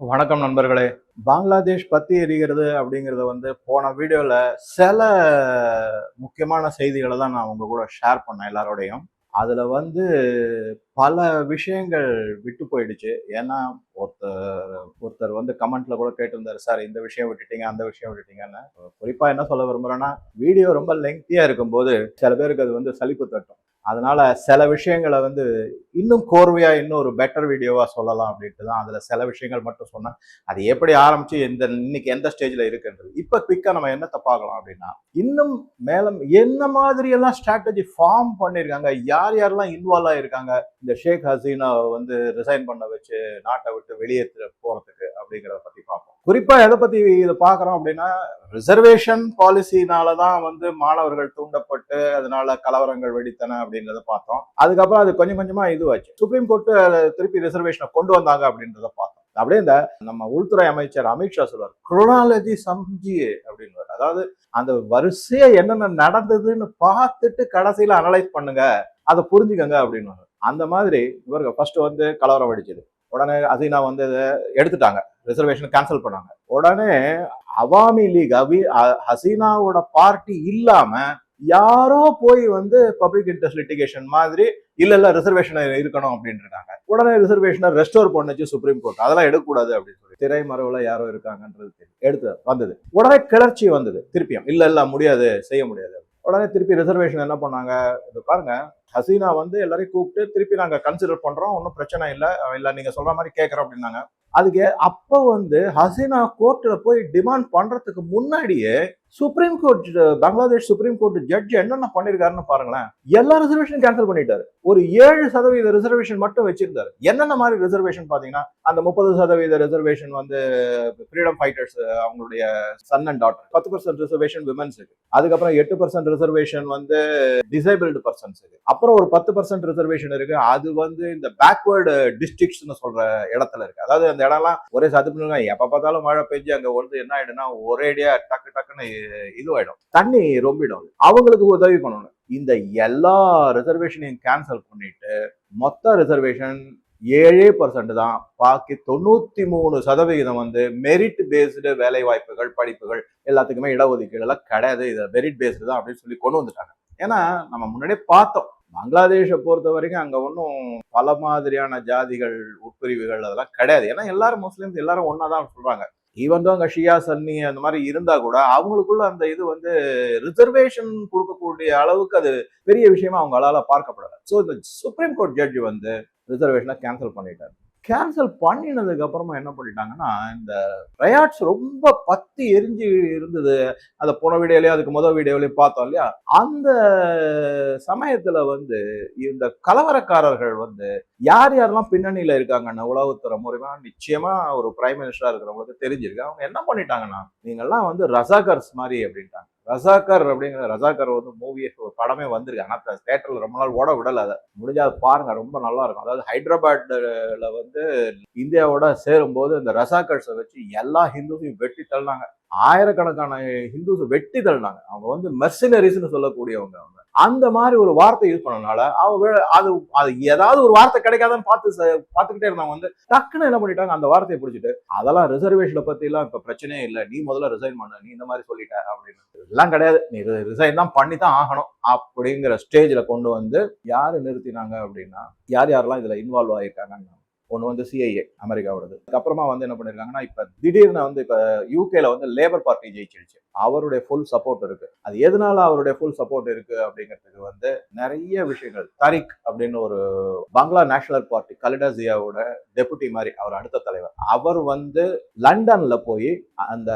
வணக்கம் நண்பர்களே. பங்களாதேஷ் பத்தி எரிகிறது அப்படிங்கிறது வந்து போன வீடியோல சில முக்கியமான செய்திகளை தான் நான் உங்க கூட ஷேர் பண்ணேன் எல்லாரோடையும். அதுல வந்து பல விஷயங்கள் விட்டு போயிடுச்சு. ஏன்னா ஒருத்தர் ஒருத்தர் வந்து கமெண்ட்ல கூட கேட்டிருந்தாரு சார் இந்த விஷயம் விட்டுட்டீங்க அந்த விஷயம் விட்டுட்டீங்கன்னு. குறிப்பா என்ன சொல்ல விரும்புறேன்னா வீடியோ ரொம்ப லெங்க்தியா இருக்கும்போது சில பேருக்கு அது வந்து சலிப்பு தட்டும். அதனால சில விஷயங்களை வந்து இன்னும் கோர்வையா இன்னும் ஒரு பெட்டர் வீடியோவா சொல்லலாம் அப்படின்ட்டு தான் அதுல சில விஷயங்கள் மட்டும் சொன்னேன். அது எப்படி ஆரம்பிச்சு எந்த இன்னைக்கு எந்த ஸ்டேஜ்ல இருக்குன்றது. இப்ப குவிக்கா நம்ம என்னத்தை பார்க்கலாம் அப்படின்னா இன்னும் மேலும் என்ன மாதிரி எல்லாம் ஸ்ட்ராட்டஜி ஃபார்ம் பண்ணியிருக்காங்க யார் யாரெல்லாம் இன்வால்வ் ஆயிருக்காங்க இந்த ஷேக் ஹசீனா வந்து ரிசைன் பண்ண வச்சு நாட்டை விட்டு வெளியேற்ற போகிறதுக்கு அப்படிங்கிறத பற்றி பார்ப்போம். குறிப்பாக எதை பற்றி இதை பார்க்குறோம் அப்படின்னா ரிசர்வேஷன் பாலிசினால தான் வந்து மாணவர்கள் தூண்டப்பட்டு அதனால கலவரங்கள் வெடித்தன அப்படின்றத பார்த்தோம். அதுக்கப்புறம் அது கொஞ்சம் கொஞ்சமாக இதுவாச்சு. சுப்ரீம் கோர்ட்டு திருப்பி ரிசர்வேஷனை கொண்டு வந்தாங்க அப்படின்றத பார்த்தோம். அப்படியே இந்த நம்ம உள்துறை அமைச்சர் அமித்ஷா சொல்வார் குரோனாலஜி சம்ஜி அப்படின்னு. அதாவது அந்த வரிசையா என்னென்ன நடந்ததுன்னு பார்த்துட்டு கடைசியில அனலைஸ் பண்ணுங்க அதை புரிஞ்சுக்கங்க அப்படின்னு. அந்த மாதிரி இவருக்கு ஃபர்ஸ்ட் வந்து கலவரம் வெடிச்சது. உடனே அசீனா வந்து இதை எடுத்துட்டாங்க. ரிசர்வேஷன் கேன்சல் பண்ணாங்க. உடனே அவாமி லீக் அவி ஹசீனாவோட பார்ட்டி இல்லாம யாரோ போய் வந்து பப்ளிக் இன்ட்ரெஸ்ட் லிட்டிகேஷன் மாதிரி இல்ல இல்ல ரிசர்வேஷன் இருக்கணும் அப்படின்னு இருக்காங்க உடனே ரிசர்வேஷனை ரெஸ்டோர் பண்ணுச்சு சுப்ரீம் கோர்ட் அதெல்லாம் எடுக்கக்கூடாது அப்படின்னு சொல்லி. திரைமறைவுல யாரோ இருக்காங்கன்றது எடுத்து வந்தது. உடனே கிளர்ச்சி வந்தது. திருப்பியும் இல்ல இல்ல முடியாது செய்ய முடியாது உடனே திருப்பி ரிசர்வேஷன் என்ன பண்ணாங்க? இது பாருங்க ஹசீனா வந்து எல்லாரையும் கூப்பிட்டு திருப்பி நாங்கள் கன்சிடர் பண்ணுறோம் ஒன்றும் பிரச்சனை இல்லை. இல்லை நீங்கள் சொல்கிற மாதிரி கேட்குறோம் அப்படின்னாங்க. அதுக்கு அப்போ வந்து ஹசீனா கோர்ட்டில் போய் டிமாண்ட் பண்ணுறதுக்கு முன்னாடியே supreme court Bangladesh supreme court judge என்னென்ன பண்ணியிருக்காருன்னு பாருங்களேன். எல்லா ரிசர்வேஷனும் கேன்சல் பண்ணிட்டாரு. ஒரு ஏழு சதவீத ரிசர்வேஷன் மட்டும் வச்சிருந்தாரு. என்னென்ன மாதிரி ரிசர்வேஷன் பாத்தீங்கன்னா அந்த முப்பது சதவீத ரிசர்வேஷன் வந்து ஃப்ரீடம் ஃபைட்டர்ஸ் அவங்களுடைய சன் அண்ட் டாட்டர் பத்து பர்சன்ட் ரிசர்வேஷன் விமன்ஸுக்கு அதுக்கப்புறம் எட்டு பர்சன்ட் ரிசர்வேஷன் வந்து டிசேபிள்டு பர்சன்ஸுக்கு அப்புறம் ஒரு பத்து பர்சன்ட் ரிசர்வேஷன் இருக்கு. அது வந்து இந்த பேக்வேர்டு டிஸ்ட்ரிக்ட்ஸ்னு சொல்ற இடத்துல இருக்கு. அதாவது அந்த இடம்லாம் ஒரே சதுப்பு எப்ப பார்த்தாலும் மழை பெஞ்சு அங்க வந்து என்ன ஆயிடுனா ஒரேடியா டக்கு டக்குன்னு இதுவாயிடும். தண்ணி ரொம்பிடும் அவங்களுக்கு உதவி பண்ணணும். இந்த எல்லா ரிசர்வேஷனையும் கேன்சல் பண்ணிட்டு மொத்த ரிசர்வேஷன் ஏழே பர்சன்ட் தான். பாக்கி தொண்ணூத்தி மூணு சதவிகிதம் வந்து மெரிட் பேஸ்டு வேலை வாய்ப்புகள் படிப்புகள் எல்லாத்துக்குமே இடஒதுக்கீடு எல்லாம் கிடையாது. இதை மெரிட் பேஸ்டு தான் அப்படின்னு சொல்லி கொண்டு வந்துட்டாங்க. ஏன்னா நம்ம முன்னாடியே பார்த்தோம். பங்களாதேஷை பொறுத்த வரைக்கும் அங்க ஒன்றும் பல மாதிரியான ஜாதிகள் உட்பிரிவுகள் அதெல்லாம் கிடையாது. ஏன்னா எல்லாரும் முஸ்லீம்ஸ் எல்லாரும் ஒன்னா தான் சொல்றாங்க. ஈவன் தான் அங்க ஷியா சன்னி அந்த மாதிரி இருந்தா கூட அவங்களுக்குள்ள அந்த இது வந்து ரிசர்வேஷன் கொடுக்கக்கூடிய அளவுக்கு அது பெரிய விஷயமா அவங்களால பார்க்கப்படல. ஸோ இந்த சுப்ரீம் கோர்ட் ஜட்ஜ் வந்து ரிசர்வேஷனை கேன்சல் பண்ணிட்டாரு. கேன்சல் பண்ணினதுக்கு அப்புறமா என்ன பண்ணிட்டாங்கன்னா இந்த ரயாட்ஸ் ரொம்ப பத்தி எரிஞ்சு இருந்தது. அதை போன வீடியோலயும் அதுக்கு முதல் வீடியோலயும் பார்த்தோம் இல்லையா? அந்த சமயத்துல வந்து இந்த கலவரக்காரர்கள் வந்து யார் யாரெல்லாம் பின்னணியில இருக்காங்கன்னு உளவுத்துறை மூலியமா நிச்சயமா ஒரு பிரைம் மினிஸ்டரா இருக்கிறவங்களுக்கு தெரிஞ்சிருக்கு. அவங்க என்ன பண்ணிட்டாங்கன்னா நீங்கெல்லாம் வந்து ரசாகர்ஸ் மாதிரி அப்படின்ட்டாங்க. ரசாக்கர் அப்படிங்கிற ரசாக்கர் வந்து மூவி படமே வந்திருக்கு. ஆனால் தேட்டரில் ரொம்ப நாள் ஓட விடல அதை. முடிஞ்சால் பாருங்கள் பாருங்க ரொம்ப நல்லா இருக்கும். அதாவது ஹைதராபாத்ல வந்து இந்தியாவோட சேரும்போது இந்த ரசாக்கர்ஸை வச்சு எல்லா ஹிந்துஸையும் வெட்டி தள்ளினாங்க. ஆயிரக்கணக்கான ஹிந்துஸை வெட்டி தள்ளினாங்க. அவங்க வந்து மெர்சினரிஸ்னு சொல்லக்கூடியவங்க அவங்க. அந்த மாதிரி ஒரு வார்த்தை யூஸ் பண்ணனால அவங்க அது அது ஏதாவது ஒரு வார்த்தை கிடைக்காதான்னு பார்த்து ச- பார்த்துக்கிட்டே இருந்தவங்க வந்து டக்குன்னு என்ன பண்ணிட்டாங்க அந்த வார்த்தையை பிடிச்சிட்டு அதெல்லாம் ரிசர்வேஷனை பத்தி எல்லாம் இப்ப பிரச்சனையே இல்லை. நீ முதல்ல ரிசைன் பண்ண. நீ இந்த மாதிரி சொல்லிட்ட அப்படின்னு. எல்லாம் கிடையாது. நீ ரிசைன் தான் பண்ணி தான் ஆகணும் அப்படிங்கிற ஸ்டேஜ்ல கொண்டு வந்து யாரு நிறுத்தினாங்க அப்படின்னா யார் யாரெல்லாம் இதுல இன்வால்வ் ஆயிருக்காங்கன்னு ஒன்று வந்து சிஐஏ அமெரிக்காவோடது. அதுக்கப்புறமா வந்து என்ன பண்ணியிருக்காங்கன்னா இப்போ திடீர்னு வந்து இப்போ யூகேல வந்து லேபர் பார்ட்டி ஜெயிச்சிருச்சு. அவருடைய ஃபுல் சப்போர்ட் இருக்கு. அது எதனால அவருடைய ஃபுல் சப்போர்ட் இருக்கு அப்படிங்கிறதுக்கு வந்து நிறைய விஷயங்கள். தரிக் அப்படின்னு ஒரு பங்களா நேஷனல் பார்ட்டி கலிடா ஜியாவோட டெபுட்டி மாதிரி அவர் அடுத்த தலைவர். அவர் வந்து லண்டன்ல போய் அந்த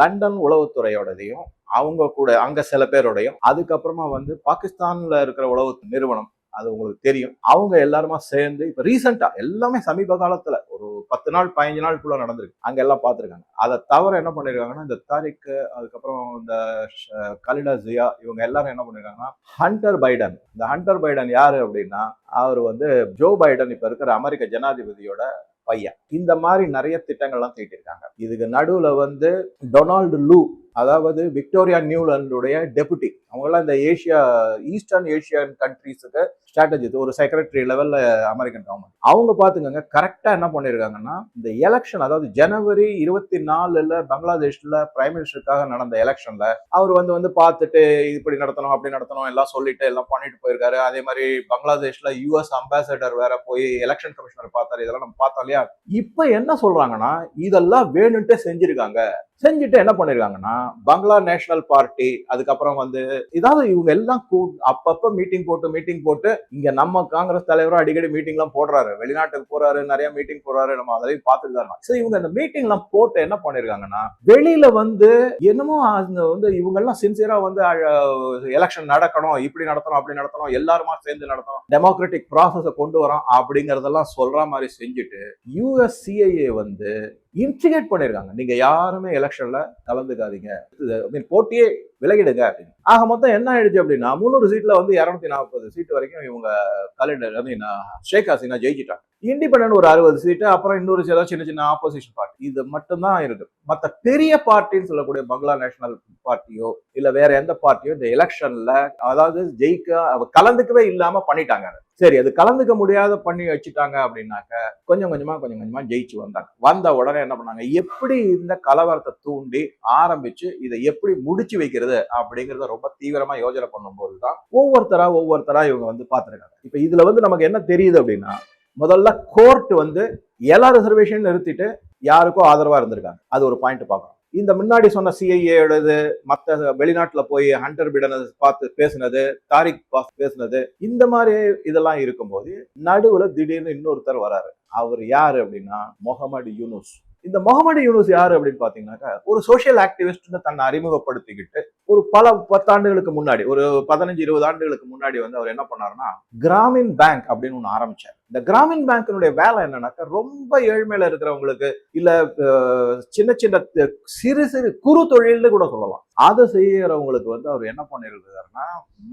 லண்டன் உளவுத்துறையோடதையும் அவங்க கூட அங்க சில பேரோடையும் அதுக்கப்புறமா வந்து பாகிஸ்தான்ல இருக்கிற உளவு நிறுவனம் அது உங்களுக்கு தெரியும். அவங்க எல்லாருமா சேர்ந்து இப்போ ரீசெண்டாக எல்லாமே சமீப காலத்தில் ஒரு பத்து நாள் பதினஞ்சு நாளுக்குள்ள நடந்திருக்கு. அங்கே எல்லாம் பார்த்துருக்காங்க. அதை தவிர என்ன பண்ணியிருக்காங்கன்னா இந்த தாரிக் அதுக்கப்புறம் இந்த ஷ- கலிடா ஜியா இவங்க எல்லாரும் என்ன பண்ணிருக்காங்கன்னா ஹண்டர் பைடன். இந்த ஹண்டர் பைடன் யார் அப்படின்னா அவர் வந்து ஜோ பைடன் இப்போ இருக்கிற அமெரிக்க ஜனாதிபதியோட பையன். இந்த மாதிரி நிறைய திட்டங்கள்லாம் தீட்டிருக்காங்க. இதுக்கு நடுவில் வந்து டொனால்டு லூ அதாவது விக்டோரியா நியூலாண்டுடைய டெபுட்டி. அவங்களாம் இந்த ஏஷியா ஈஸ்டர்ன் ஏஷியன் கண்ட்ரீஸுக்கு ஸ்ட்ராட்டஜி ஒரு செக்ரட்டரி லெவலில் அமெரிக்கன் கவர்மெண்ட் அவங்க பார்த்துக்கங்க கரெக்டாக என்ன பண்ணியிருக்காங்கன்னா இந்த எலெக்ஷன் அதாவது ஜனவரி இருபத்தி நாலுல பங்களாதேஷில் பிரைம் மினிஸ்டருக்காக நடந்த எலெக்ஷனில் அவர் வந்து வந்து பார்த்துட்டு இப்படி நடத்தணும் அப்படி நடத்தணும் எல்லாம் சொல்லிட்டு எல்லாம் பண்ணிட்டு போயிருக்காரு. அதே மாதிரி பங்களாதேஷில் யூஎஸ் அம்பாசடர் வேற போய் எலெக்ஷன் கமிஷனர் பார்த்தாரு. இதெல்லாம் நம்ம பார்த்தோம் இல்லையா? இப்போ என்ன சொல்கிறாங்கன்னா இதெல்லாம் வேணுன்ட்டு செஞ்சுருக்காங்க. செஞ்சுட்டு என்ன பண்ணிருக்காங்கன்னா பங்களா நேஷனல் பார்ட்டி அதுக்கப்புறம் வந்து இதாவது இவங்க எல்லாம் கூ அப்பப்ப மீட்டிங் போட்டு மீட்டிங் போட்டு இங்க நம்ம காங்கிரஸ் தலைவரும் அடிக்கடி மீட்டிங் எல்லாம் போடுறாரு வெளிநாட்டுக்கு போறாரு நிறைய மீட்டிங் போறாரு நம்ம அதையும் பார்த்துட்டு தான் இருக்கோம். சரி இவங்க அந்த மீட்டிங் எல்லாம் போட்டு என்ன பண்ணிருக்காங்கன்னா வெளியில வந்து என்னமோ அந்த வந்து இவங்க எல்லாம் சின்சியரா வந்து எலெக்ஷன் நடக்கணும் இப்படி நடத்தணும் அப்படி நடத்தணும் எல்லாருமா சேர்ந்து நடத்தணும் டெமோக்ராட்டிக் ப்ராசஸ கொண்டு வரோம் அப்படிங்கறதெல்லாம் சொல்ற மாதிரி செஞ்சுட்டு யூஎஸ்சிஐஏ வந்து இன்ஸ்டிகேட் பண்ணியிருக்காங்க நீங்க யாருமே எலெக்ஷன்ல கலந்துக்காதீங்க. மீன் போட்டியே விலகிடுங்க அப்படின்னு. ஆக மொத்தம் என்ன ஆயிடுச்சு அப்படின்னா முந்நூறு சீட்ல வந்து இரநூத்தி நாற்பது சீட் வரைக்கும் இவங்க கலெண்டர் வந்து மீன் ஷேக் ஹசீனா ஜெயிச்சிட்டாங்க. இண்டிபெண்டன்ட் ஒரு அறுபது சீட்டு அப்புறம் இன்னொரு சில சின்ன சின்ன ஆப்போசிஷன் பார்ட்டி இது மட்டும்தான் இருக்கு மற்ற பெரிய பார்ட்டின்னு சொல்லக்கூடிய பங்களா நேஷனல் பார்ட்டியோ இல்ல வேற எந்த பார்ட்டியோ இந்த எலெக்ஷன்ல அதாவது ஜெயிக்க கலந்துக்கவே இல்லாம பண்ணிட்டாங்க சரி அது கலந்துக்க முடியாத பண்ணி வச்சுட்டாங்க அப்படின்னாக்க கொஞ்சம் கொஞ்சமா கொஞ்சம் கொஞ்சமா ஜெயிச்சு வந்தாங்க. வந்த உடனே என்ன பண்ணாங்க? எப்படி இந்த கலவரத்தை தூண்டி ஆரம்பிச்சு இதை எப்படி முடிச்சு வைக்கிறது அப்படிங்கறத ரொம்ப தீவிரமா யோஜனை பண்ணும்போது தான் ஒவ்வொருத்தரா ஒவ்வொருத்தரா இவங்க வந்து பார்த்துருக்காங்க. இப்ப இதுல வந்து நமக்கு என்ன தெரியுது அப்படின்னா முதல்ல கோர்ட் வந்து எல்லா ரிசர்வேஷன் நிறுத்திட்டு யாருக்கோ ஆதரவா இருந்திருக்காங்க. அது ஒரு பாயிண்ட் பார்க்கணும். இந்த முன்னாடி சொன்ன சிஐஏடது மற்ற வெளிநாட்டில் போய் ஹண்டர் பிடனை பார்த்து பேசினது தாரிக் பாஸ் பேசுனது இந்த மாதிரி இதெல்லாம் இருக்கும்போது நடுவில் திடீர்னு இன்னொருத்தர் வராரு. அவர் யார் அப்படின்னா முகமது யூனுஸ். இந்த முகமது யூனுஸ் யார் அப்படின்னு பார்த்தீங்கன்னாக்கா ஒரு சோஷியல் ஆக்டிவிஸ்ட்னு தன்னை அறிமுகப்படுத்திக்கிட்டு ஒரு பல பத்தாண்டுகளுக்கு முன்னாடி ஒரு பதினஞ்சு இருபது ஆண்டுகளுக்கு முன்னாடி வந்து அவர் என்ன பண்ணாருன்னா கிராமின் பேங்க் அப்படின்னு ஒன்று ஆரம்பிச்சார். இந்த கிராமின் பேங்கினுடைய வேலை என்னன்னாக்கா ரொம்ப ஏழ்மையில இருக்கிறவங்களுக்கு இல்ல சின்ன சின்ன சிறு சிறு குறு தொழில்னு கூட சொல்லலாம். அதை செய்யறவங்களுக்கு வந்து அவர் என்ன பண்ணிருக்காருன்னா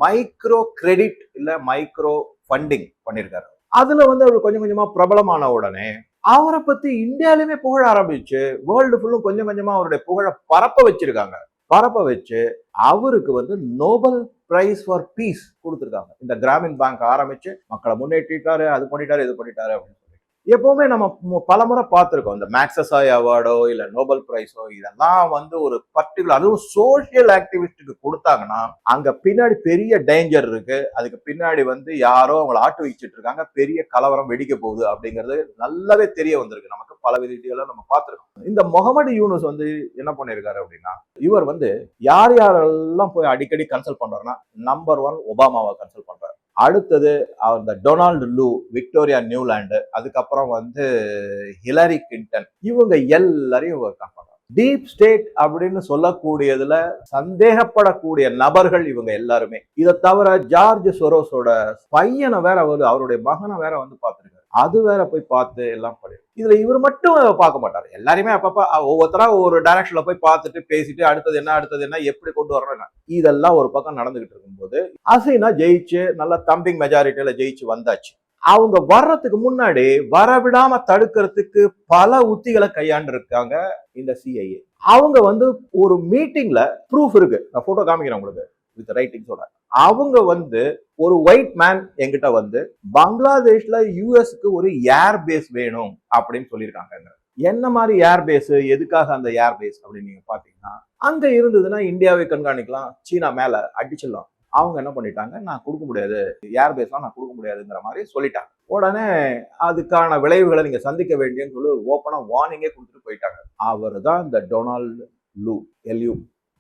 மைக்ரோ கிரெடிட் இல்ல மைக்ரோ ஃபண்டிங் பண்ணியிருக்காரு அதுல வந்து அவர் கொஞ்சம் கொஞ்சமா பிரபலமான உடனே அவரை பத்தி இந்தியாலுமே புகழ ஆரம்பிச்சு வேர்ல்டு ஃபுல்லும் கொஞ்சம் கொஞ்சமா அவருடைய புகழ பரப்ப வச்சிருக்காங்க. பரப்ப வச்சு அவருக்கு வந்து நோபல் பிரைஸ் ஃபார் பீஸ் கொடுத்துருக்காங்க. இந்த கிராமின் பேங்க் ஆரம்பிச்சு மக்களை முன்னேற்றிட்டாரு அது பண்ணிட்டாரு இது பண்ணிட்டாரு அப்படின்னு எப்பவுமே நம்ம பல பலமுறை பார்த்துருக்கோம். இந்த மேக்ஸசாய் அவார்டோ இல்லை நோபல் பிரைஸோ இதெல்லாம் வந்து ஒரு பர்டிகுலர் அதுவும் சோஷியல் ஆக்டிவிஸ்டுக்கு கொடுத்தாங்கன்னா அங்க பின்னாடி பெரிய டேஞ்சர் இருக்கு. அதுக்கு பின்னாடி வந்து யாரோ அவங்கள ஆட்டு வச்சுட்டு இருக்காங்க. பெரிய கலவரம் வெடிக்க போகுது அப்படிங்கிறது நல்லாவே தெரிய வந்திருக்கு. நமக்கு பல வீடியோல நம்ம பார்த்துருக்கோம். இந்த முகமது யூனுஸ் வந்து என்ன பண்ணியிருக்காரு அப்படின்னா இவர் வந்து யார் யாரெல்லாம் போய் அடிக்கடி கன்சல்ட் பண்றாருன்னா நம்பர் ஒன் ஒபாமாவை கன்சல்ட் பண்றாரு. அடுத்தது அந்த டொனால்டு லூ விக்டோரியா நியூலாண்டு அதுக்கப்புறம் வந்து ஹிலரி கிளின்டன் இவங்க எல்லாரையும் இவர் டீப் ஸ்டேட் அப்படின்னு சொல்லக்கூடியதுல சந்தேகப்படக்கூடிய நபர்கள் இவங்க எல்லாருமே. இதை தவிர ஜார்ஜ் சொரோஸோட பையனை வேற அவர் அவருடைய மகனை வேற வந்து பார்த்துருக்காரு. அது வேற போய் பார்த்து எல்லாம் பண்ணி இதுல இவர் மட்டும் பார்க்க மாட்டார். எல்லாருமே அப்பப்ப ஒவ்வொருத்தரா ஒரு டைரக்ஷன்ல போய் பார்த்துட்டு பேசிட்டு அடுத்தது என்ன அடுத்தது என்ன எப்படி கொண்டு வரணும் இதெல்லாம் ஒரு பக்கம் நடந்துகிட்டு இருக்கும்போது அசைனா ஜெயிச்சு நல்ல தம்பிங் மெஜாரிட்டியில ஜெயிச்சு வந்தாச்சு. அவங்க வர்றதுக்கு முன்னாடி வரவிடாம தடுக்கிறதுக்கு பல உத்திகளை கையாண்டு இருக்காங்க இந்த சிஐஏ அவங்க வந்து ஒரு மீட்டிங்ல ப்ரூஃப் இருக்கு. நான் போட்டோ காமிக்கிறேன் உங்களுக்கு. வித் ரைட்டிங் ரைட்டிங்ஸோட அவங்க வந்து ஒரு ஒயிட் மேன் என்கிட்ட வந்து பங்களாதேஷ்ல யூஎஸ்க்கு ஒரு ஏர் பேஸ் வேணும் அப்படின்னு சொல்லியிருக்காங்க. என்ன மாதிரி ஏர் பேஸ் எதுக்காக அந்த ஏர் பேஸ் அப்படின்னு நீங்க பாத்தீங்கன்னா அங்க இருந்ததுன்னா இந்தியாவை கண்காணிக்கலாம் சீனா மேல அடிச்சிடலாம் அவங்க என்ன பண்ணிட்டாங்க நான் கொடுக்க முடியாது ஏர் பேஸ்லாம் நான் கொடுக்க முடியாதுங்கிற மாதிரி சொல்லிட்டாங்க. உடனே அதுக்கான விளைவுகளை நீங்க சந்திக்க வேண்டியன்னு சொல்லி ஓப்பனா வார்னிங்கே கொடுத்துட்டு போயிட்டாங்க. அவர் தான் இந்த டொனால்டு லூ எல்யூ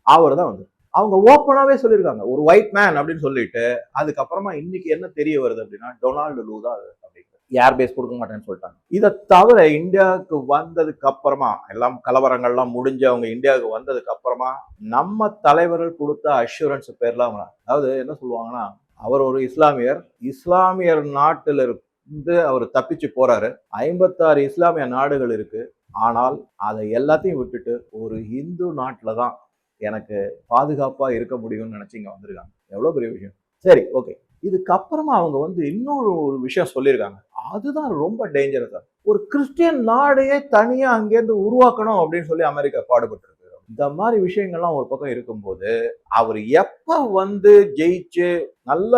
அவர் தான் வந்து அவங்க ஓப்பனாகவே சொல்லியிருக்காங்க. ஒரு ஒயிட் மேன் அப்படின்னு சொல்லிட்டு அதுக்கப்புறமா இன்னைக்கு என்ன தெரிய வருது அப்படின்னா டொனால்டு லூ தான் அது அப்படிங்கிறது பேஸ் கொடுக்க மாட்டேன்னு சொல்லிட்டாங்க. இதை தவிர இந்தியாவுக்கு வந்ததுக்கு அப்புறமா எல்லாம் கலவரங்கள்லாம் முடிஞ்சு அவங்க இந்தியாவுக்கு வந்ததுக்கு அப்புறமா நம்ம தலைவர்கள் கொடுத்த அஷூரன்ஸ் பேர்லாம் அவங்க அதாவது என்ன சொல்லுவாங்கன்னா அவர் ஒரு இஸ்லாமியர். இஸ்லாமியர் நாட்டில் இருந்து அவர் தப்பிச்சு போறாரு. ஐம்பத்தாறு இஸ்லாமிய நாடுகள் இருக்கு. ஆனால் அதை எல்லாத்தையும் விட்டுட்டு ஒரு இந்து நாட்டில் தான் எனக்கு பாதுகாப்பாக இருக்க முடியும்னு நினச்சி இங்கே வந்திருக்காங்க. எவ்வளோ பெரிய விஷயம்? சரி ஓகே இதுக்கப்புறமா அவங்க வந்து இன்னொரு ஒரு விஷயம் சொல்லியிருக்காங்க. அதுதான் ரொம்ப டேஞ்சரஸாக ஒரு கிறிஸ்டியன் நாடையே தனியாக அங்கேருந்து உருவாக்கணும் அப்படின்னு சொல்லி அமெரிக்கா பாடுபட்டு இந்த மாதிரி விஷயங்கள்லாம் ஒரு பக்கம் இருக்கும்போது அவர் எப்ப வந்து ஜெயிச்சு நல்ல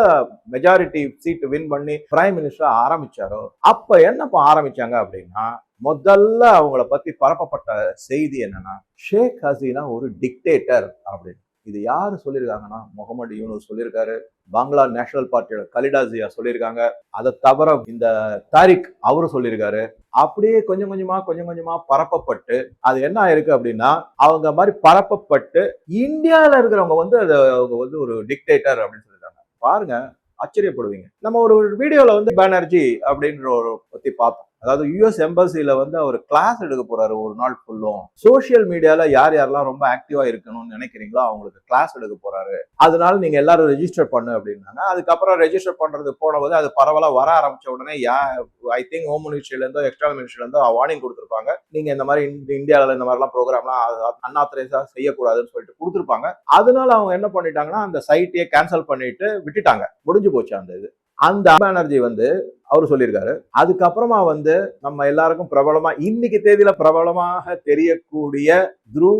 மெஜாரிட்டி சீட் வின் பண்ணி பிரைம் மினிஸ்டர் ஆரம்பிச்சாரோ அப்ப என்னப்ப ஆரம்பிச்சாங்க அப்படின்னா முதல்ல அவங்கள பத்தி பரப்பப்பட்ட செய்தி என்னன்னா ஷேக் ஹசீனா ஒரு டிக்டேட்டர் அப்படின்னு. இது யார் சொல்லியிருக்காங்கன்னா முகமது யூனு சொல்லியிருக்காரு பங்களா நேஷனல் பார்ட்டியோட கலிடாசியா சொல்லியிருக்காங்க அதை தவிர இந்த தாரிக் அவரும் சொல்லியிருக்காரு அப்படியே கொஞ்சம் கொஞ்சமா கொஞ்சம் கொஞ்சமா பரப்பப்பட்டு அது என்ன ஆயிருக்கு அப்படின்னா அவங்க மாதிரி பரப்பப்பட்டு இந்தியாவில் இருக்கிறவங்க வந்து அதை அவங்க வந்து ஒரு டிக்டேட்டர் அப்படின்னு சொல்லியிருக்காங்க பாருங்க ஆச்சரியப்படுவீங்க. நம்ம ஒரு வீடியோவில் வந்து பானர்ஜி அப்படின்ற ஒரு பற்றி பார்த்தோம். அதாவது யுஎஸ் எம்பசியில வந்து அவர் கிளாஸ் எடுக்க போறாரு ஒரு நாள் ஃபுல்லும் சோஷியல் மீடியால யார் யாரெல்லாம் ரொம்ப ஆக்டிவா இருக்கணும்னு நினைக்கிறீங்களோ அவங்களுக்கு கிளாஸ் எடுக்க போறாரு. அதனால நீங்க எல்லாரும் ரெஜிஸ்டர் பண்ணு அப்படின்னாங்க. அதுக்கப்புறம் ரெஜிஸ்டர் பண்றது போனபோது அது பரவலா வர ஆரம்பிச்ச உடனே யா ஐ திங்க் ஹோம் மினிஸ்ட்ரியில இருந்தோ எக்ஸ்டர்னல் மினிஸ்ட்ரியில இருந்தோ வார்னிங் கொடுத்துருப்பாங்க. நீங்க இந்த மாதிரி இந்த இந்தியாவில் இந்த மாதிரிலாம் ப்ரோக்ராம்லாம் அன்ஆத்தரைஸா செய்யக்கூடாதுன்னு சொல்லிட்டு கொடுத்துருப்பாங்க. அதனால அவங்க என்ன பண்ணிட்டாங்கன்னா அந்த சைட்டையே கேன்சல் பண்ணிட்டு விட்டுட்டாங்க. முடிஞ்சு போச்சு அந்த இது. அந்த பானர்ஜி வந்து அவர் சொல்லியிருக்காரு. அதுக்கப்புறமா வந்து நம்ம எல்லாருக்கும் பிரபலமா இன்னைக்கு தேதியில பிரபலமாக தெரியக்கூடிய துரு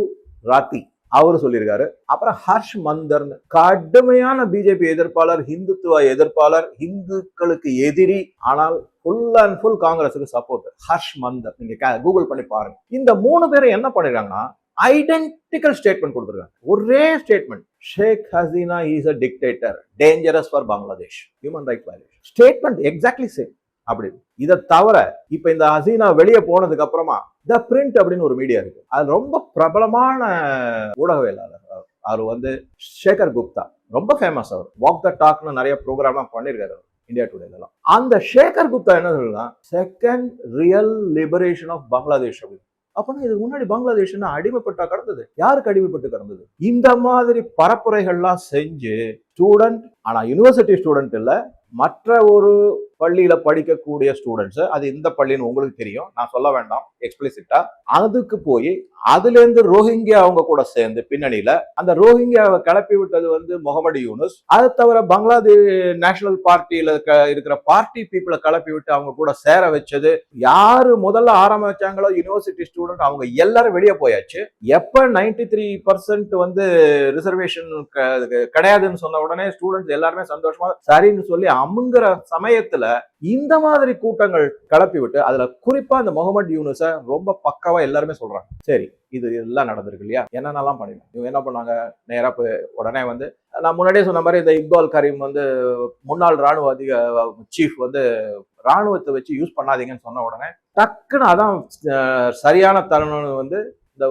ராத்தி அவரு சொல்லியிருக்காரு. அப்புறம் ஹர்ஷ் மந்தர்னு கடுமையான பிஜேபி எதிர்ப்பாளர் ஹிந்துத்துவ எதிர்ப்பாளர் ஹிந்துக்களுக்கு எதிரி ஆனால் ஃபுல் அண்ட் ஃபுல் காங்கிரஸுக்கு சப்போர்ட் ஹர்ஷ் மந்தர் நீங்க கூகுள் பண்ணி பாருங்க. இந்த மூணு பேரும் என்ன பண்ணிருக்காங்கன்னா ஐடென்டிக்கல் ஸ்டேட்மெண்ட் கொடுத்துருக்காங்க. ஒரே statement Sheikh Hasina is a dictator dangerous for Bangladesh human right violation statement exactly same அப்படி. இதை தவிர இப்ப இந்த ஹசீனா வெளியே போனதுக்கு அப்புறமா த பிரிண்ட் அப்படின்னு ஒரு மீடியா இருக்கு. அது ரொம்ப பிரபலமான ஊடகவியலாளர் அவர். வந்து சேகர் குப்தா ரொம்ப ஃபேமஸ் அவர். வாக் த டாக்னு நிறைய ப்ரோக்ராம்லாம் பண்ணியிருக்காரு அவர் இந்தியா டுடேலாம் அந்த சேகர் குப்தா என்ன சொல்லுன்னா second real liberation of Bangladesh அப்படின்னு. அப்பனா இதுக்கு முன்னாடி பங்களாதேஷ் என்ன அடிமைப்பட்டா கடந்தது? யாருக்கு அடிமைப்பட்டு கடந்தது? இந்த மாதிரி பரப்புரைகள்லாம் செஞ்சு ஸ்டூடெண்ட் ஆனா யூனிவர்சிட்டி ஸ்டூடெண்ட் இல்ல மற்ற ஒரு பள்ளியில படிக்கக்கூடிய ஸ்டூடெண்ட்ஸ் அது இந்த பள்ளின்னு உங்களுக்கு தெரியும். நான் சொல்ல வேண்டாம். எக்ஸ்பிளிசிட்டா அதுக்கு போய் அதுல இருந்து ரோஹிங்கியா அவங்க கூட சேர்ந்து பின்னணியில அந்த ரோஹிங்கியாவை கிளப்பி விட்டது வந்து முகமது யூனுஸ். அது தவிர பங்களாதேஷ் நேஷனல் பார்ட்டியில இருக்கிற பார்ட்டி பீப்புளை கிளப்பி விட்டு அவங்க கூட சேர வச்சது. யாரு முதல்ல ஆரம்பிச்சாங்களோ யூனிவர்சிட்டி ஸ்டூடெண்ட் அவங்க எல்லாரும் வெளியே போயாச்சு. எப்ப நைன்டி த்ரீ பர்சன்ட் வந்து ரிசர்வேஷன் கிடையாதுன்னு சொன்ன உடனே ஸ்டூடெண்ட்ஸ் எல்லாருமே சந்தோஷமா சரின்னு சொல்லி அமுங்கிற சமயத்துல இந்த மாதிரி கூட்டங்கள் கிளப்பி விட்டு அதுல குறிப்பா இந்த முகமது யூனுஸ ரொம்ப பக்காவா எல்லாருமே சொல்றாங்க. சரி இது எல்லாம் நடந்திருக்கு இல்லையா? என்னென்னலாம் பண்ணிடும் இவங்க என்ன பண்ணாங்க? நேரா போய் உடனே வந்து நான் முன்னாடியே சொன்ன மாதிரி இந்த இக்பால் கரீம் வந்து முன்னாள் ராணுவ அதிக சீஃப் வந்து ராணுவத்தை வச்சு யூஸ் பண்ணாதீங்கன்னு சொன்ன உடனே டக்குன்னு அதான் சரியான தருணம் வந்து இந்த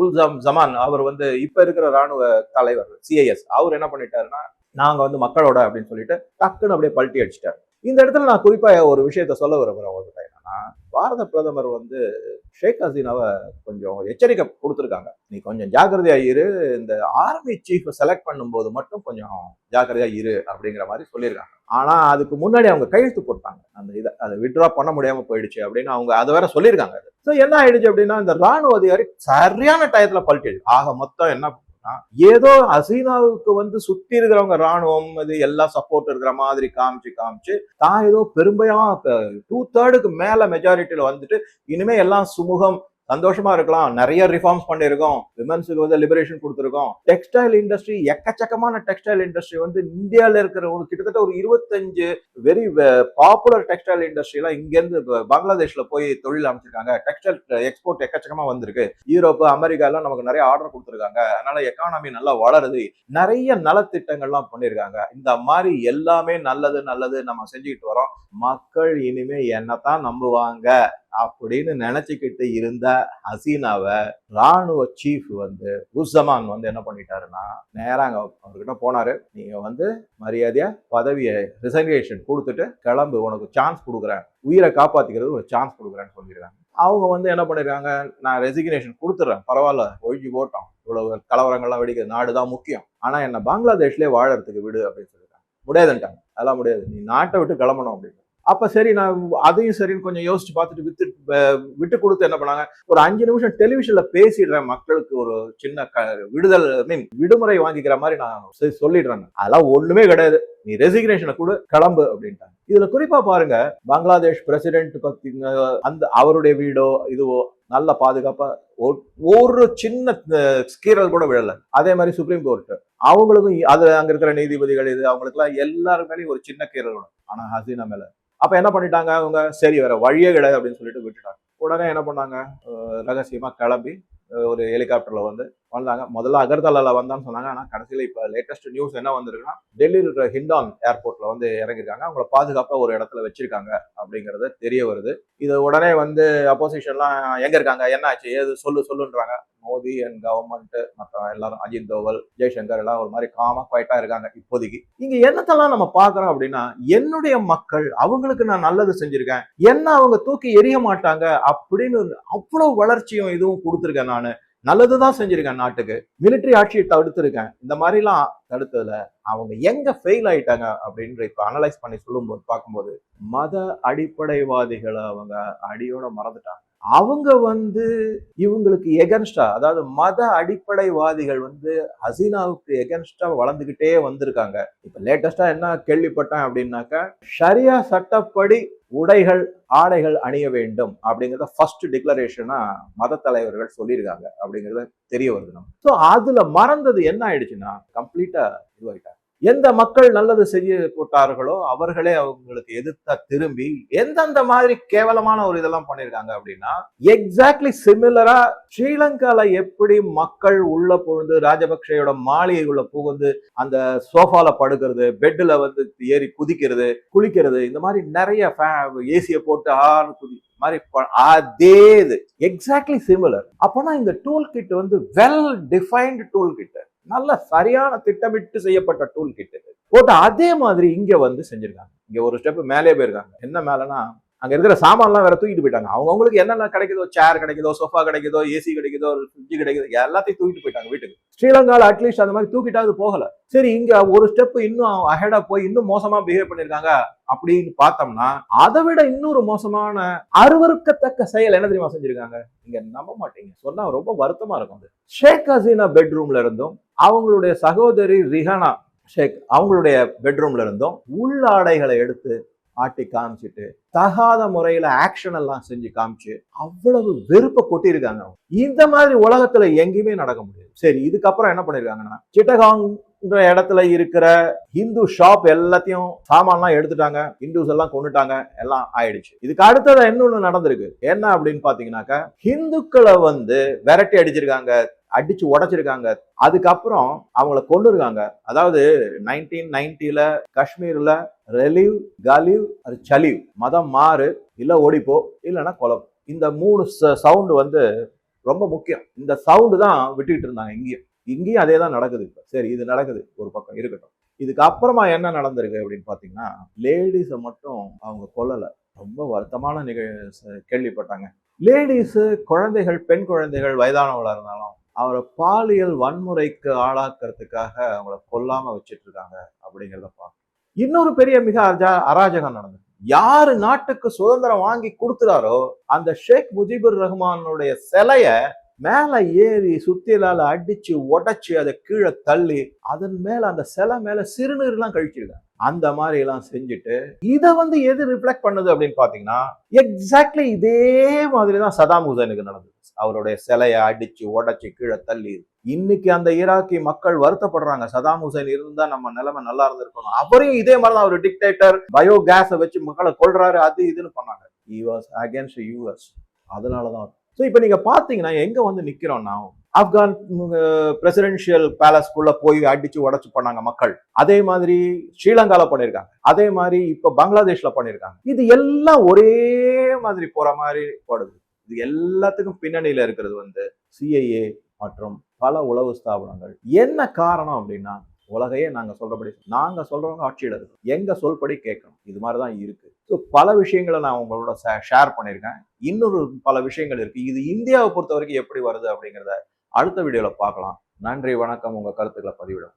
உல்ஜாம் ஜமான் அவர் வந்து இப்ப இருக்கிற ராணுவ தலைவர் சிஐஎஸ் அவர் என்ன பண்ணிட்டாருன்னா நாங்க வந்து மக்களோட அப்படின்னு சொல்லிட்டு டக்குன்னு அப்படியே பல்ட்டி அடிச்சிட்டாரு. இந்த இடத்துல நான் குறிப்பாக ஒரு விஷயத்த சொல்ல விரும்புறேன் உங்ககிட்ட என்னன்னா பாரத பிரதமர் வந்து ஷேக் ஹசீனாவை கொஞ்சம் எச்சரிக்கை கொடுத்துருக்காங்க. நீ கொஞ்சம் ஜாக்கிரதையாக இரு இந்த ஆர்மி சீஃப் செலக்ட் பண்ணும்போது மட்டும் கொஞ்சம் ஜாக்கிரதையாக இரு அப்படிங்கிற மாதிரி சொல்லியிருக்காங்க. ஆனால் அதுக்கு முன்னாடி அவங்க கையெழுத்து போட்டாங்க. அந்த இதை அதை விட்ரா பண்ண முடியாமல் போயிடுச்சு அப்படின்னு அவங்க அதை வேற சொல்லியிருக்காங்க. ஸோ என்ன ஆயிடுச்சு அப்படின்னா இந்த ராணுவ அதிகாரி சரியான டயத்தில் பல்ட்டி ஆக மொத்தம் என்ன ஏதோ ஹசீனாவுக்கு வந்து சுத்தி இருக்கிறவங்க ராணுவம் இது எல்லாம் சப்போர்ட் இருக்கிற மாதிரி காமிச்சு காமிச்சு தான் ஏதோ பெரும்பையா டூ தேர்டுக்கு மேல மெஜாரிட்டியில வந்துட்டு இனிமே எல்லாம் சுமூகம் சந்தோஷமா இருக்கலாம். நிறைய ரிஃபார்ம்ஸ் பண்ணியிருக்கோம். விமன்ஸுக்கு வந்து லிபரேஷன் கொடுத்துருக்கோம். டெக்ஸ்டைல் இண்டஸ்ட்ரி எக்கச்சக்கமான டெக்ஸ்டைல் இண்டஸ்ட்ரி வந்து இந்தியால இருக்கிற ஒரு கிட்டத்தட்ட ஒரு இருபத்தஞ்சு வெரி பாப்புலர் டெக்ஸ்டைல் இண்டஸ்ட்ரி எல்லாம் இங்க பங்களாதேஷ்ல போய் தொழில் அமைச்சிருக்காங்க டெக்ஸ்டைல் எக்ஸ்போர்ட் uh, எக்கச்சக்கமா வந்திருக்கு. யூரோப்பு அமெரிக்கா எல்லாம் நமக்கு நிறைய ஆர்டர் கொடுத்துருக்காங்க. அதனால எக்கானமி நல்லா வளருது. நிறைய நலத்திட்டங்கள்லாம் பண்ணியிருக்காங்க. இந்த மாதிரி எல்லாமே நல்லது நல்லது நம்ம செஞ்சுக்கிட்டு வரோம். மக்கள் இனிமே என்னத்தான் நம்புவாங்க. அப்படின்னு நினைச்சுக்கிட்டு இருந்த ஹசீனாவை ராணுவ சீஃப் வந்து உஸ்ஸமான் வந்து என்ன பண்ணிட்டாருன்னா நேராங்க அவர்கிட்ட போனாரு. நீங்க வந்து மரியாதையா பதவியை ரிசர்வேஷன் கொடுத்துட்டு கிளம்பு உனக்கு சான்ஸ் கொடுக்குறேன். உயிரை காப்பாத்திக்கிறது ஒரு சான்ஸ் கொடுக்குறேன்னு சொல்லிடுறாங்க. அவங்க வந்து என்ன பண்ணிருக்காங்க நான் ரெசிக்னேஷன் கொடுத்துட்றேன் பரவாயில்ல ஒழிஞ்சு போட்டோம். இவ்வளவு கலவரங்கள்லாம் வெடிக்கிற நாடு தான் முக்கியம். ஆனா என்ன பங்களாதேஷ்லயே வாழறதுக்கு விடு அப்படின்னு சொல்லிட்டாங்க. முடியாதுன்ட்டாங்க. அதெல்லாம் முடியாது. நீ நாட்டை விட்டு கிளம்பணும் அப்படின்னு. அப்போ சரி நான் அதையும் சரின்னு கொஞ்சம் யோசிச்சு பார்த்துட்டு வித்து விட்டு கொடுத்து என்ன பண்ணாங்க? ஒரு அஞ்சு நிமிஷம் டெலிவிஷன்ல பேசிடுறேன் மக்களுக்கு ஒரு சின்ன க விடுதல் மீன் விடுமுறை வாங்கிக்கிற மாதிரி நான் சொல்லிடுறேன். அதெல்லாம் ஒண்ணுமே கிடையாது. நீ ரெசிக்னேஷனை கூட கிளம்பு அப்படின்ட்டாங்க. இதுல குறிப்பா பாருங்க பங்களாதேஷ் பிரசிடென்ட் பத்தி அந்த அவருடைய வீடோ இதுவோ நல்ல பாதுகாப்பா ஒரு- ஒரு சின்ன ஸ்கீரல் கூட விழல. அதே மாதிரி சுப்ரீம் கோர்ட் அவங்களுக்கும் அது அங்க இருக்கிற நீதிபதிகள் இது அவங்களுக்கு எல்லாருமே எல்லாரும் ஒரு சின்ன கீரல் விடும் ஆனா ஹசீனா மேல அப்ப என்ன பண்ணிட்டாங்க? அவங்க சரி வேற வழியே கிடையாது அப்படின்னு சொல்லிட்டு விட்டுட்டாங்க. உடனே என்ன பண்ணாங்க? ரகசியமா கிளம்பி ஒரு ஹெலிகாப்டர்ல வந்து வந்தாங்க முதல்ல அகர்தலாவில் வந்தான்னு சொன்னாங்க. ஆனால் கடைசியில் இப்போ லேட்டஸ்ட் நியூஸ் என்ன வந்திருக்குன்னா டெல்லியில் இருக்கிற ஹிண்டான் ஏர்போர்ட்டில் வந்து இறங்கியிருக்காங்க. அவங்கள பாதுகாப்பாக ஒரு இடத்துல வச்சிருக்காங்க அப்படிங்கிறது தெரிய வருது. இது உடனே வந்து அப்போசிஷன்லாம் எங்கே இருக்காங்க? என்ன ஆச்சு ஏது? சொல்லு சொல்லுன்றாங்க. மோடி அண்ட் கவர்மெண்ட் மற்ற எல்லாரும் அஜித் தோவல் ஜெய்சங்கர் எல்லாம் ஒரு மாதிரி காமா குவைட்டா இருக்காங்க இப்போதைக்கு. இங்க என்னத்தெல்லாம் நம்ம பாக்குறோம் அப்படின்னா என்னுடைய மக்கள் அவங்களுக்கு நான் நல்லது செஞ்சிருக்கேன். என்ன அவங்க தூக்கி எரிய மாட்டாங்க அப்படின்னு அவ்வளவு வளர்ச்சியும் இதுவும் கொடுத்துருக்கேன் நான். நல்லது தான் செஞ்சிருக்கேன் நாட்டுக்கு. மிலிட்டரி ஆட்சியை தடுத்திருக்கேன். இந்த மாதிரிலாம் தடுத்ததுல அவங்க எங்க ஃபெயில் ஆயிட்டாங்க அப்படின்ற இப்போ அனலைஸ் பண்ணி சொல்லும்போது பார்க்கும்போது மத அடிப்படைவாதிகளை அவங்க அடியோட மறந்துட்டாங்க. அவங்க வந்து இவங்களுக்கு எகன்ஸ்டா அதாவது மத அடிப்படைவாதிகள் வந்து ஹசீனாவுக்கு எகன்ஸ்டா வளர்ந்துகிட்டே வந்திருக்காங்க. இப்ப லேட்டஸ்டா என்ன கேள்விப்பட்டேன் அப்படின்னாக்கா ஷரியா சட்டப்படி உடைகள் ஆடைகள் அணிய வேண்டும் அப்படிங்கிறத ஃபர்ஸ்ட் டிக்ளரேஷனா மத தலைவர்கள் சொல்லியிருக்காங்க அப்படிங்கிறத தெரிய வருது நம்ம ஸோ அதுல மறந்தது என்ன ஆயிடுச்சுன்னா கம்ப்ளீட்டா இதுவாயிட்டாங்க எந்த மக்கள் நல்லது செய்ய போட்டார்களோ அவர்களே அவங்களுக்கு எதிர்த்தா திரும்பி எந்தெந்த மாதிரி கேவலமான ஒரு இதெல்லாம் பண்ணிருக்காங்க அப்படின்னா எக்ஸாக்ட்லி சிமிலரா ஸ்ரீலங்கால எப்படி மக்கள் உள்ள புகுந்து ராஜபக்சேயோட மாளிகைக்குள்ள புகுந்து அந்த சோஃபால படுக்கிறது பெட்ல வந்து ஏறி குதிக்கிறது குளிக்கிறது இந்த மாதிரி நிறைய ஏசியை போட்டு ஆறு குதி மாதிரி ப- அதே இது. எக்ஸாக்ட்லி சிமிலர் அப்போனா இந்த டூல் கிட் வந்து வெல் டிஃபைன்டு டூல் கிட்டு நல்ல சரியான திட்டமிட்டு செய்யப்பட்ட டூல் கிட் இது. போட்டு அதே மாதிரி இங்க வந்து செஞ்சிருக்காங்க. இங்க ஒரு ஸ்டெப் மேலே போயிருக்காங்க. என்ன மேலனா அங்க இருக்கிற சாமான்லாம் வேற தூக்கிட்டு போயிட்டாங்க. அவங்க அவங்களுக்கு என்னென்ன கிடைக்குதோ சேர் கிடைக்குதோ சோஃபா கிடைக்குதோ ஏசி கிடைக்குதோ ஃப்ரிட்ஜ் கிடைக்குதோ எல்லாத்தையும் தூக்கிட்டு போயிட்டாங்க வீட்டுக்கு. ஸ்ரீலங்காவில் அட்லீஸ்ட் அந்த மாதிரி தூக்கிட்டாவது போகல. சரி இங்க ஒரு ஸ்டெப் இன்னும் அஹெடா போய் இன்னும் மோசமா பிஹேவ் பண்ணிருக்காங்க அப்படின்னு பார்த்தோம்னா அதை விட இன்னொரு மோசமான அருவருக்கத்தக்க செயல் என்ன தெரியுமா செஞ்சிருக்காங்க? நீங்க நம்ப மாட்டீங்க. சொன்னா ரொம்ப வருத்தமா இருக்கும் அது. ஷேக் ஹசீனா பெட்ரூம்ல இருந்தும் அவங்களுடைய சகோதரி ரிஹானா ஷேக் அவங்களுடைய பெட்ரூம்ல இருந்தும் உள்ளாடைகளை எடுத்து ஆட்டி காமிச்சிட்டு தகாத முறையில ஆக்ஷன் எல்லாம் செஞ்சு காமிச்சு அவ்வளவு வெறுப்பை கொட்டியிருக்காங்க அவங்க. இந்த மாதிரி உலகத்துல எங்கேயுமே நடக்க முடியாது. சரி இதுக்கப்புறம் என்ன பண்ணிருக்காங்கன்னா சிட்டகாங் இடத்துல இருக்கிற ஹிந்து ஷாப் எல்லாத்தையும் சாமான்லாம் எடுத்துட்டாங்க ஹிந்துஸ் எல்லாம் கொண்டுட்டாங்க எல்லாம் ஆயிடுச்சு. இதுக்கு அடுத்தது இன்னொன்னு நடந்திருக்கு. என்ன அப்படின்னு பாத்தீங்கன்னாக்கா ஹிந்துக்களை வந்து விரட்டி அடிச்சிருக்காங்க அடிச்சு உடைச்சிருக்காங்க. அதுக்கப்புறம் அவங்கள கொண்டு இருக்காங்க அதாவது நைன்டீன் நைன்டில காஷ்மீர்ல ரெலிவ் கலிவ் அது சலிவ். மதம் மாறு இல்லை ஓடிப்போ இல்லைன்னா குழப்பம். இந்த மூணு சவுண்டு வந்து ரொம்ப முக்கியம். இந்த சவுண்டு தான் விட்டுக்கிட்டு இருந்தாங்க இங்கேயும். இங்கேயும் அதே தான் நடக்குது இப்போ. சரி இது நடக்குது. ஒரு பக்கம் இருக்கட்டும். இதுக்கு அப்புறமா என்ன நடந்திருக்கு அப்படின்னு பார்த்தீங்கன்னா லேடிஸை மட்டும் அவங்க கொல்லலை. ரொம்ப வருத்தமான நிகழ் கேள்விப்பட்டாங்க. லேடிஸு குழந்தைகள் பெண் குழந்தைகள் வயதானவங்களாக இருந்தாலும் அவரை பாலியல் வன்முறைக்கு ஆளாக்குறதுக்காக அவங்கள கொல்லாமல் வச்சுட்டு இருக்காங்க அப்படிங்கிறத பார்க்கணும் இன்னொரு பெரிய மிக அராஜகம் நடந்தது. யாரு நாட்டுக்கு சுதந்திரம் வாங்கி கொடுத்துறாரோ அந்த ஷேக் முஜிபுர் ரஹ்மானுடைய சிலைய மேல ஏறி சுத்தியலால அடிச்சு உடைச்சு அதை கீழே தள்ளி அதன் மேல அந்த சிலை மேல சிறுநீர் எல்லாம் கழிச்சிருக்காங்க. அந்த மாதிரி எல்லாம் செஞ்சுட்டு இதை வந்து எது ரிஃப்ளெக்ட் பண்ணுது அப்படின்னு பாத்தீங்கன்னா எக்ஸாக்ட்லி இதே மாதிரி தான் சதாம் ஹுசைனுக்கு நடந்தது. அவருடைய சிலையை அடிச்சு உடச்சி கீழே தள்ளி. இன்னைக்கு அந்த ஈராக்கி மக்கள் வருத்தப்படுறாங்க. சதாம் ஹுசைன் இருந்தா நம்ம நிலைமை நல்லா இருந்திருக்கணும். அவரையும் இதே மாதிரி தான் ஒரு டிக்டேட்டர் பயோ கேஸை வச்சு மக்களை கொள்றாரு அது இதுன்னு பண்ணாங்க. யூஎஸ் அகேன்ஸ்ட் யூஎஸ் அதனாலதான். ஸோ இப்போ நீங்க பாத்தீங்கன்னா எங்க வந்து நிக்கிறோம்னா ஆப்கான் பிரசிடென்ஷியல் பேலஸ்குள்ள போய் அடிச்சு உடச்சு பண்ணாங்க மக்கள். அதே மாதிரி ஸ்ரீலங்கால பண்ணியிருக்காங்க அதே மாதிரி இப்ப பங்களாதேஷ்ல பண்ணியிருக்காங்க இது எல்லாம் ஒரே மாதிரி போற மாதிரி போடுது. இது எல்லாத்துக்கும் பின்னணியில் இருக்கிறது வந்து சிஐஏ மற்றும் பல உளவு ஸ்தாபனங்கள். என்ன காரணம் அப்படின்னா உலகையே நாங்கள் சொல்றபடி நாங்கள் சொல்றவங்க ஆட்சியில் இருக்கோம். எங்கள் சொல்படி கேட்கணும். இது மாதிரி தான் இருக்கு. ஸோ பல விஷயங்களை நான் உங்களோட ஷேர் பண்ணியிருக்கேன். இன்னொரு பல விஷயங்கள் இருக்கு. இது இந்தியாவை பொறுத்த வரைக்கும் எப்படி வருது அப்படிங்கிறத அடுத்த வீடியோவில் பார்க்கலாம். நன்றி வணக்கம். உங்கள் கருத்துக்களை பதிவிடும்